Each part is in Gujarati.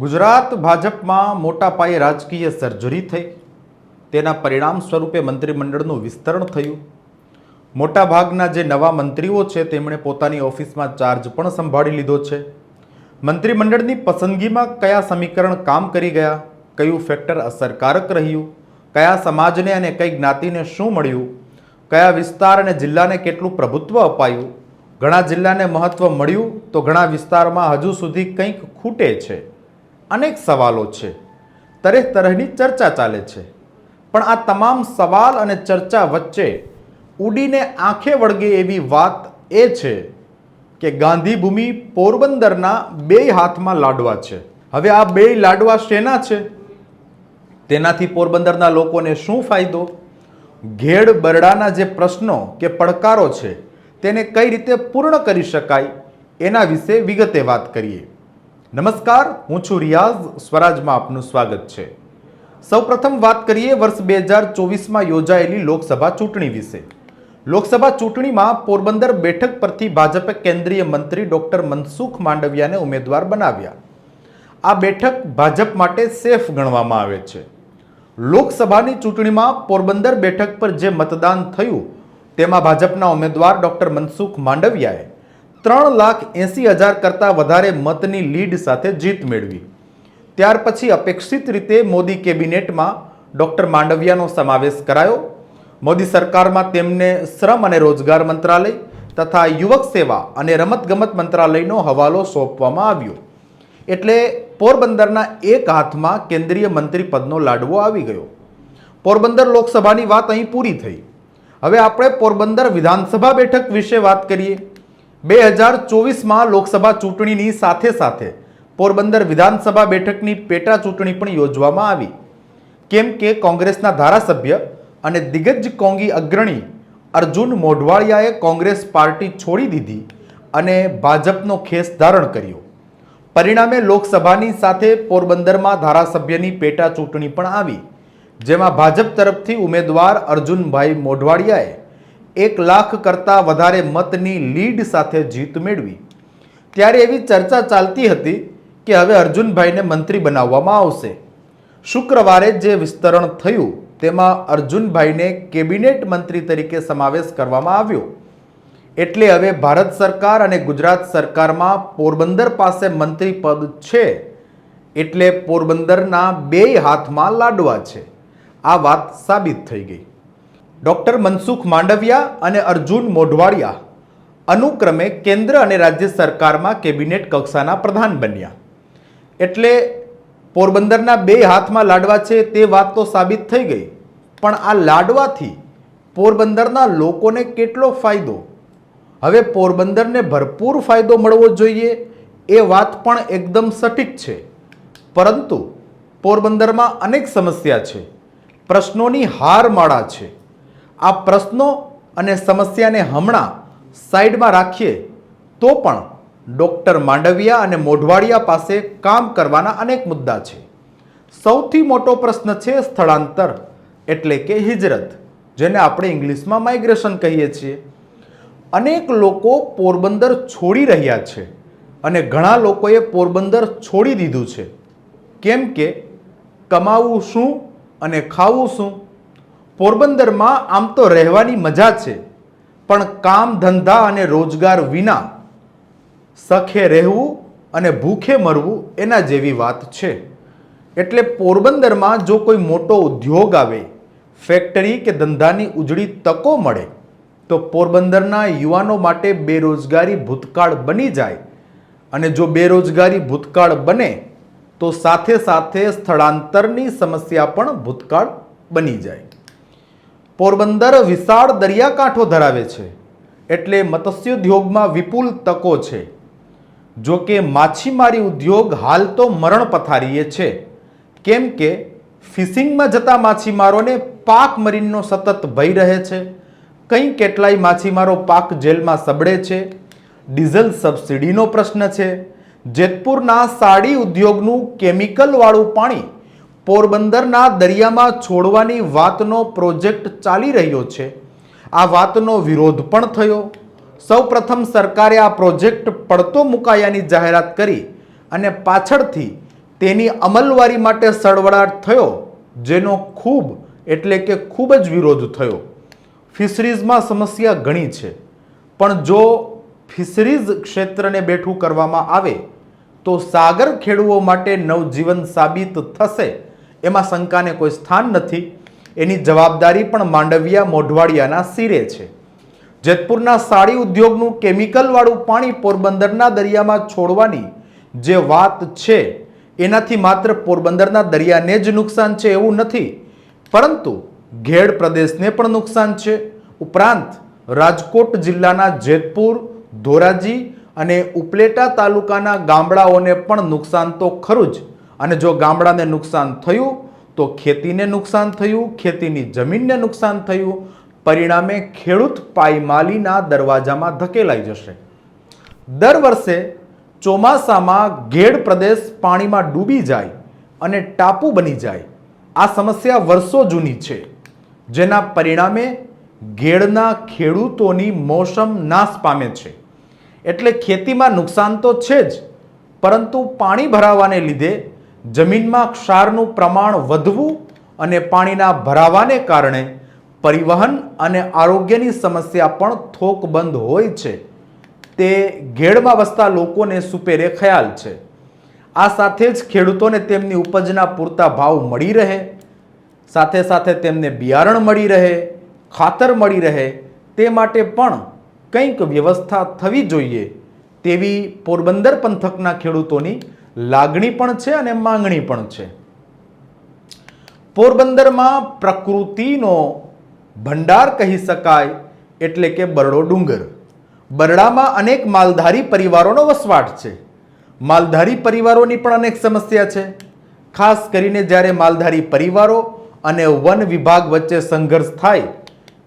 ગુજરાત ભાજપમાં મોટા પાયે રાજકીય સર્જરી થઈ. તેના પરિણામ સ્વરૂપે મંત્રીમંડળનું વિસ્તરણ થયું. મોટાભાગના જે નવા મંત્રીઓ છે, તેમણે પોતાની ઓફિસમાં ચાર્જ પણ સંભાળી લીધો છે. મંત્રીમંડળની પસંદગીમાં કયા સમીકરણ કામ કરી ગયા, કયું ફેક્ટર અસરકારક રહ્યું, કયા સમાજને અને કઈ જ્ઞાતિને શું મળ્યું, કયા વિસ્તાર અને જિલ્લાને કેટલું પ્રભુત્વ અપાયું, ઘણા જિલ્લાને મહત્વ મળ્યું તો ઘણા વિસ્તારમાં હજુ સુધી કંઈક ખૂટે છે. અનેક સવાલો છે. તરેહ તરહની ચર્ચા ચાલે છે. પણ આ તમામ સવાલ અને ચર્ચા વચ્ચે ઉડીને આંખે વળગે એવી વાત એ છે કે ગાંધીભૂમિ પોરબંદરના બે હાથમાં લાડવા છે. હવે આ બે લાડવા શેના છે? તેનાથી પોરબંદરના લોકોને શું ફાયદો? ઘેડ બરડાના જે પ્રશ્નો કે પડકારો છે, તેને કઈ રીતે પૂર્ણ કરી શકાય, એના વિશે વિગતે વાત કરીએ. નમસ્કાર, હું છું રિયાઝ. સ્વરાજમાં આપનું સ્વાગત છે. સૌપ્રથમ વાત કરીએ વર્ષ બે હજાર ચોવીસમાં યોજાયેલી લોકસભા ચૂંટણી વિશે. લોકસભા ચૂંટણીમાં પોરબંદર બેઠક પરથી ભાજપે કેન્દ્રીય મંત્રી ડોક્ટર મનસુખ માંડવિયાને ઉમેદવાર બનાવ્યા. આ બેઠક ભાજપ માટે સેફ ગણવામાં આવે છે. લોકસભાની ચૂંટણીમાં પોરબંદર બેઠક પર જે મતદાન થયું, તેમાં ભાજપના ઉમેદવાર ડોક્ટર મનસુખ માંડવિયાએ ત્રણ લાખ એંસી હજાર કરતાં વધારે મતની લીડ સાથે જીત મેળવી. ત્યાર પછી અપેક્ષિત રીતે મોદી કેબિનેટમાં ડોક્ટર માંડવિયાનો સમાવેશ કરાયો. મોદી સરકારમાં તેમને શ્રમ અને રોજગાર મંત્રાલય તથા યુવક સેવા અને રમતગમત મંત્રાલયનો હવાલો સોંપવામાં આવ્યો. એટલે પોરબંદરના એક હાથમાં કેન્દ્રીય મંત્રી પદનો લાડવો આવી ગયો. પોરબંદર લોકસભાની વાત અહીં પૂરી થઈ. હવે આપણે પોરબંદર વિધાનસભા બેઠક વિશે વાત કરીએ. બે હજાર ચોવીસમાં લોકસભા ચૂંટણીની સાથે સાથે પોરબંદર વિધાનસભા બેઠકની પેટા ચૂંટણી પણ યોજવામાં આવી. કેમ કે કોંગ્રેસના ધારાસભ્ય અને દિગ્ગજ કોંગી અગ્રણી અર્જુન મોઢવાળિયાએ કોંગ્રેસ પાર્ટી છોડી દીધી અને ભાજપનો ખેસ ધારણ કર્યો. પરિણામે લોકસભાની સાથે પોરબંદરમાં ધારાસભ્યની પેટા ચૂંટણી પણ આવી, જેમાં ભાજપ તરફથી ઉમેદવાર અર્જુનભાઈ મોઢવાડિયાએ એક લાખ કરતાં વધારે મતની લીડ સાથે જીત મેળવી. ત્યારે એવી ચર્ચા ચાલતી હતી કે હવે અર્જુનભાઈને મંત્રી બનાવવામાં આવશે. શુક્રવારે જે વિસ્તરણ થયું, તેમાં અર્જુનભાઈને કેબિનેટ મંત્રી તરીકે સમાવેશ કરવામાં આવ્યો. એટલે હવે ભારત સરકાર અને ગુજરાત સરકારમાં પોરબંદર પાસે મંત્રી પદ છે. એટલે પોરબંદરના બે હાથમાં લાડવા છે. આ વાત સાબિત થઈ ગઈ. ડોક્ટર મનસુખ માંડવિયા અને અર્જુન મોઢવાડિયા અનુક્રમે કેન્દ્ર અને રાજ્ય સરકારમાં કેબિનેટ કક્ષાના પ્રધાન બન્યા. એટલે પોરબંદરના બે હાથમાં લાડવા છે તે વાત તો સાબિત થઈ ગઈ. પણ આ લાડવાથી પોરબંદરના લોકોને કેટલો ફાયદો? હવે પોરબંદરને ભરપૂર ફાયદો મળવો જોઈએ એ વાત પણ એકદમ સટીક છે. પરંતુ પોરબંદરમાં અનેક સમસ્યા છે. પ્રશ્નોની હારમાળા છે. આ પ્રશ્નો અને સમસ્યાને હમણાં સાઈડમાં રાખીએ, તો પણ ડૉક્ટર માંડવિયા અને મોઢવાડિયા પાસે કામ કરવાના અનેક મુદ્દા છે. સૌથી મોટો પ્રશ્ન છે સ્થળાંતર, એટલે કે હિજરત, જેને આપણે ઇંગ્લિશમાં માઇગ્રેશન કહીએ છીએ. અનેક લોકો પોરબંદર છોડી રહ્યા છે અને ઘણા લોકોએ પોરબંદર છોડી દીધું છે. કેમ કે કમાવું શું અને ખાવું શું પોરબંદરમાં આમ તો રહેવાની મજા છે, પણ કામ, ધંધા અને રોજગાર વિના સખે રહેવું અને ભૂખે મરવું એના જેવી વાત છે. એટલે પોરબંદરમાં જો કોઈ મોટો ઉદ્યોગ આવે, ફેક્ટરી કે ધંધાની ઉજળી તકો મળે, તો પોરબંદરના યુવાનો માટે બેરોજગારી ભૂતકાળ બની જાય અને જો બેરોજગારી ભૂતકાળ બને, તો સાથે સાથે સ્થળાંતરની સમસ્યા પણ ભૂતકાળ બની જાય. પોરબંદર વિશાળ દરિયાકાંઠો ધરાવે છે એટલે મત્સ્યોદ્યોગમાં વિપુલ તકો છે. જો કે માછીમારી ઉદ્યોગ હાલ તો મરણ પથારીએ છે. કેમ કે ફિશિંગમાં જતા માછીમારોને પાક મરીનનો સતત ભય રહે છે. કંઈ કેટલાય માછીમારો પાક જેલમાં સબડે છે. ડીઝલ સબસિડીનો પ્રશ્ન છે. જેતપુરના સાડી ઉદ્યોગનું કેમિકલવાળું પાણી પોરબંદરના દરિયામાં છોડવાની વાતનો પ્રોજેક્ટ ચાલી રહ્યો છે. આ વાતનો વિરોધ પણ થયો. સૌપ્રથમ સરકારે આ પ્રોજેક્ટ પડતો મુકાયાની જાહેરાત કરી અને પાછળથી તેની અમલવારી માટે સળવળાટ થયો, જેનો ખૂબ એટલે કે ખૂબ જ વિરોધ થયો. ફિશરીઝમાં સમસ્યા ઘણી છે, પણ જો ફિશરીઝ ક્ષેત્રને બેઠું કરવામાં આવે, તો સાગર ખેડૂઓ માટે નવજીવન સાબિત થશે. એમાં શંકાને કોઈ સ્થાન નથી. એની જવાબદારી પણ માંડવિયા મોઢવાડિયાના સિરે છે. જેતપુરના સાડી ઉદ્યોગનું કેમિકલવાળું પાણી પોરબંદરના દરિયામાં છોડવાની જે વાત છે, એનાથી માત્ર પોરબંદરના દરિયાને જ નુકસાન છે એવું નથી. પરંતુ ઘેડ પ્રદેશને પણ નુકસાન છે. ઉપરાંત રાજકોટ જિલ્લાના જેતપુર, ધોરાજી અને ઉપલેટા તાલુકાના ગામડાઓને પણ નુકસાન તો ખરું જ. અને જો ગામડાને નુકસાન થયું, તો ખેતીને નુકસાન થયું, ખેતીની જમીનને નુકસાન થયું, પરિણામે ખેડૂત પાયમાલીના દરવાજામાં ધકેલાઈ જશે. દર વર્ષે ચોમાસામાં ઘેડ પ્રદેશ પાણીમાં ડૂબી જાય અને ટાપુ બની જાય. આ સમસ્યા વર્ષો જૂની છે. જેના પરિણામે ઘેડના ખેડૂતોની મોસમ નાશ પામે છે. એટલે ખેતીમાં નુકસાન તો છે જ, પરંતુ પાણી ભરાવાને લીધે જમીનમાં ક્ષારનું પ્રમાણ વધવું અને પાણીના ભરાવાને કારણે પરિવહન અને આરોગ્યની સમસ્યા પણ થોકબંધ હોય છે. તે ઘેડમાં વસતા લોકોને સુપેરે ખ્યાલ છે. આ સાથે જ ખેડૂતોને તેમની ઉપજના પૂરતા ભાવ મળી રહે. સાથે સાથે તેમને બિયારણ મળી રહે, ખાતર મળી રહે. તે માટે પણ કંઈક વ્યવસ્થા થવી જોઈએ તેવી પોરબંદર પંથકના ખેડૂતોની લાગણી પણ છે અને માંગણી પણ છે. પોરબંદરમાં પ્રકૃતિનો ભંડાર કહી શકાય એટલે કે બરડો ડુંગર. બરડામાં અનેક માલધારી પરિવારોનો વસવાટ છે. માલધારી પરિવારોની પણ અનેક સમસ્યા છે. ખાસ કરીને જ્યારે માલધારી પરિવારો અને વન વિભાગ વચ્ચે સંઘર્ષ થાય,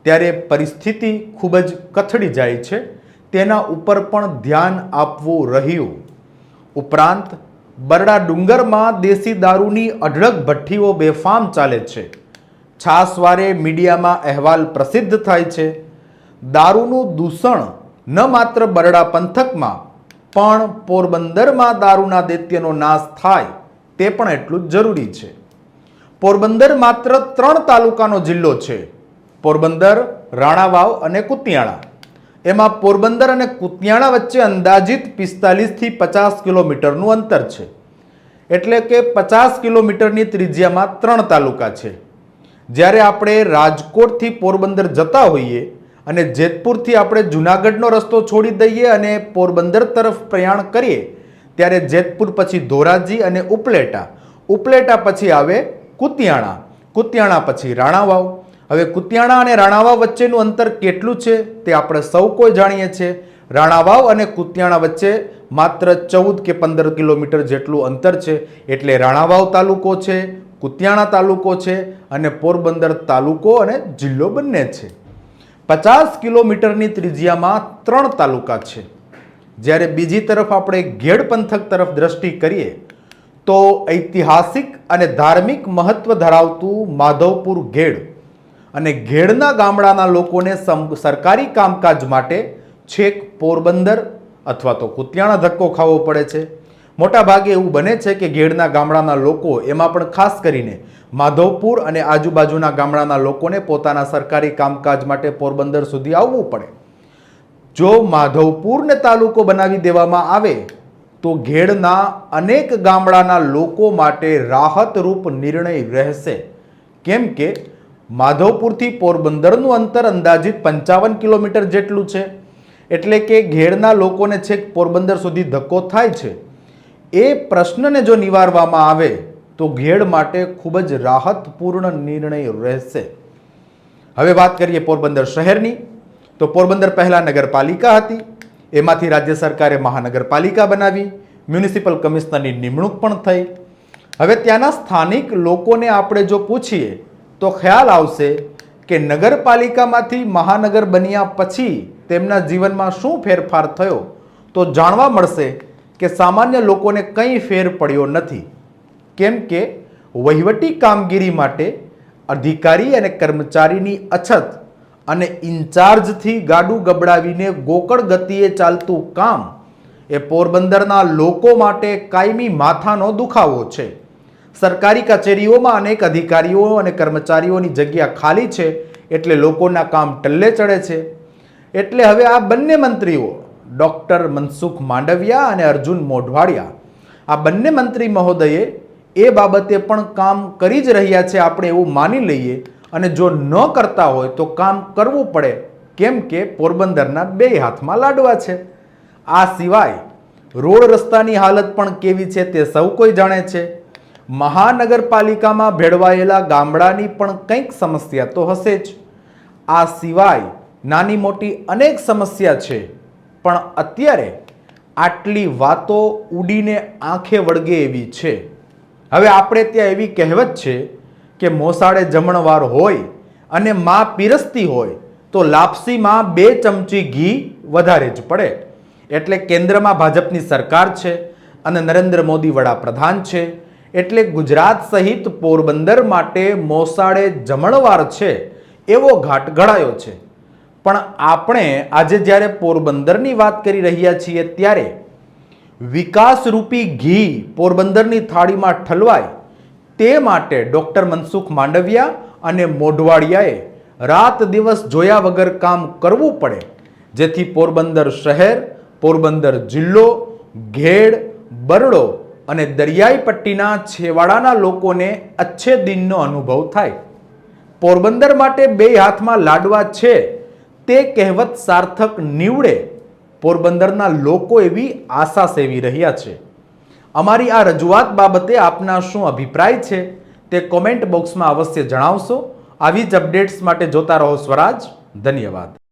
ત્યારે પરિસ્થિતિ ખૂબ જ કથળી જાય છે. તેના ઉપર પણ ધ્યાન આપવું રહ્યું. ઉપરાંત બરડા ડુંગરમાં દેશી દારૂની અઢળક ભઠ્ઠીઓ બેફામ ચાલે છે. છાસવારે મીડિયામાં અહેવાલ પ્રસિદ્ધ થાય છે. દારૂનું દૂષણ ન માત્ર બરડા પંથકમાં, પણ પોરબંદરમાં દારૂના દૈત્યનો નાશ થાય તે પણ એટલું જ જરૂરી છે. પોરબંદર માત્ર ત્રણ તાલુકાનો જિલ્લો છે. પોરબંદર, રાણાવાવ અને કુતિયાણા. એમાં પોરબંદર અને કુતિયાણા વચ્ચે અંદાજિત પિસ્તાલીસથી પચાસ કિલોમીટરનું અંતર છે. એટલે કે પચાસ કિલોમીટરની ત્રિજ્યામાં ત્રણ તાલુકા છે. જ્યારે આપણે રાજકોટથી પોરબંદર જતા હોઈએ અને જેતપુરથી આપણે જુનાગઢનો રસ્તો છોડી દઈએ અને પોરબંદર તરફ પ્રયાણ કરીએ, ત્યારે જેતપુર પછી ધોરાજી અને ઉપલેટા. ઉપલેટા પછી આવે કુતિયાણા. કુતિયાણા પછી રાણાવાવ. હવે કુતિયાણા અને રાણાવાવ વચ્ચેનું અંતર કેટલું છે તે આપણે સૌ કોઈ જાણીએ છીએ. રાણાવાવ અને કુતિયાણા વચ્ચે માત્ર ચૌદ કે પંદર કિલોમીટર જેટલું અંતર છે. એટલે રાણાવાવ તાલુકો છે, કુતિયાણા તાલુકો છે અને પોરબંદર તાલુકો અને જિલ્લો બંને છે. પચાસ કિલોમીટરની ત્રિજ્યામાં ત્રણ તાલુકા છે. જ્યારે બીજી તરફ આપણે ઘેડ પંથક તરફ દ્રષ્ટિ કરીએ, તો ઐતિહાસિક અને ધાર્મિક મહત્વ ધરાવતું માધવપુર ઘેડ અને ઘેડના ગામડાના લોકોને સરકારી કામકાજ માટે છેક પોરબંદર અથવા તો કુતિયાણા ધક્કો ખાવો પડે છે. મોટાભાગે એવું બને છે કે ઘેડના ગામડાના લોકો એમાં પણ ખાસ કરીને માધવપુર અને આજુબાજુના ગામડાના લોકોને પોતાના સરકારી કામકાજ માટે પોરબંદર સુધી આવવું પડે. જો માધવપુરને તાલુકો બનાવી દેવામાં આવે, તો ઘેડના અનેક ગામડાના લોકો માટે રાહતરૂપ નિર્ણય રહેશે. કેમ કે માધવપુરથી પોરબંદરનું અંતર અંદાજિત પંચાવન કિલોમીટર જેટલું છે. એટલે કે ઘેડના લોકોને છેક પોરબંદર સુધી ધક્કો થાય છે. એ પ્રશ્નને જો નિવારવામાં આવે, તો ઘેડ માટે ખૂબ જ રાહતપૂર્ણ નિર્ણય રહેશે. હવે વાત કરીએ પોરબંદર શહેરની. તો પોરબંદર પહેલાં નગરપાલિકા હતી. એમાંથી રાજ્ય સરકારે મહાનગરપાલિકા બનાવી. મ્યુનિસિપલ કમિશનરની નિમણૂક પણ થઈ. હવે ત્યાંના સ્થાનિક લોકોને આપણે જો પૂછીએ તો ખ્યાલ આવશે કે નગરપાલિકામાંથી મહાનગર બન્યા પછી તેમના જીવનમાં શું ફેરફાર થયો? તો જાણવા મળશે કે સામાન્ય લોકોને કંઈ ફેર પડ્યો નથી. કેમ કે વહીવટી કામગીરી માટે અધિકારી અને કર્મચારીની અછત અને ઇન્ચાર્જથી ગાડું ગબડાવીને ગોકળ ગતિએ ચાલતું કામ એ પોરબંદરના લોકો માટે કાયમી માથાનો દુખાવો છે. સરકારી કચેરીઓમાં અનેક અધિકારીઓ અને કર્મચારીઓની જગ્યા ખાલી છે એટલે લોકોના કામ ટલ્લે ચડે છે. એટલે હવે આ બંને મંત્રીઓ, ડૉક્ટર મનસુખ માંડવિયા અને અર્જુન મોઢવાડિયા, આ બંને મંત્રી મહોદયે એ બાબતે પણ કામ કરી જ રહ્યા છે આપણે એવું માની લઈએ અને જો ન કરતા હોય તો કામ કરવું પડે કેમ કે પોરબંદરના બે હાથમાં લાડવા છે. આ સિવાય રોડ રસ્તાની હાલત પણ કેવી છે તે સૌ કોઈ જાણે છે. મહાનગરપાલિકામાં ભેળવાયેલા ગામડાની પણ કંઈક સમસ્યા તો હશે જ. આ સિવાય નાની મોટી અનેક સમસ્યા છે, પણ અત્યારે આટલી વાતો ઉડીને આંખે વળગે એવી છે. હવે આપણે ત્યાં એવી કહેવત છે કે મોસાળે જમણવાર હોય અને માં પીરસતી હોય તો લાપસીમાં બે ચમચી ઘી વધારે જ પડે. એટલે કેન્દ્રમાં ભાજપની સરકાર છે અને નરેન્દ્ર મોદી વડાપ્રધાન છે. એટલે ગુજરાત સહિત પોરબંદર માટે મોસાળે જમણવાર છે એવો ઘાટ ઘડાયો છે. પણ આપણે આજે જ્યારે પોરબંદરની વાત કરી રહ્યા છીએ ત્યારે વિકાસરૂપી ઘી પોરબંદરની થાળીમાં ઠલવાય તે માટે ડૉક્ટર મનસુખ માંડવિયા અને મોઢવાડિયાએ રાત દિવસ જોયા વગર કામ કરવું પડે, જેથી પોરબંદર શહેર, પોરબંદર જિલ્લો, ઘેડ, બરડો અને દરિયાઈ પટ્ટીના છેવાડાના લોકોને અચ્છે દિનનો અનુભવ થાય. પોરબંદર માટે બે હાથમાં લાડવા છે. તે કહેવત સાર્થક નીવડે. પોરબંદરના લોકો એવી આશા સેવી રહ્યા છે. અમારી આ રજૂઆત બાબતે આપના શું અભિપ્રાય છે તે કોમેન્ટ બોક્સમાં અવશ્ય જણાવશો. આવી જ અપડેટ્સ માટે જોતા રહો સ્વરાજ. ધન્યવાદ.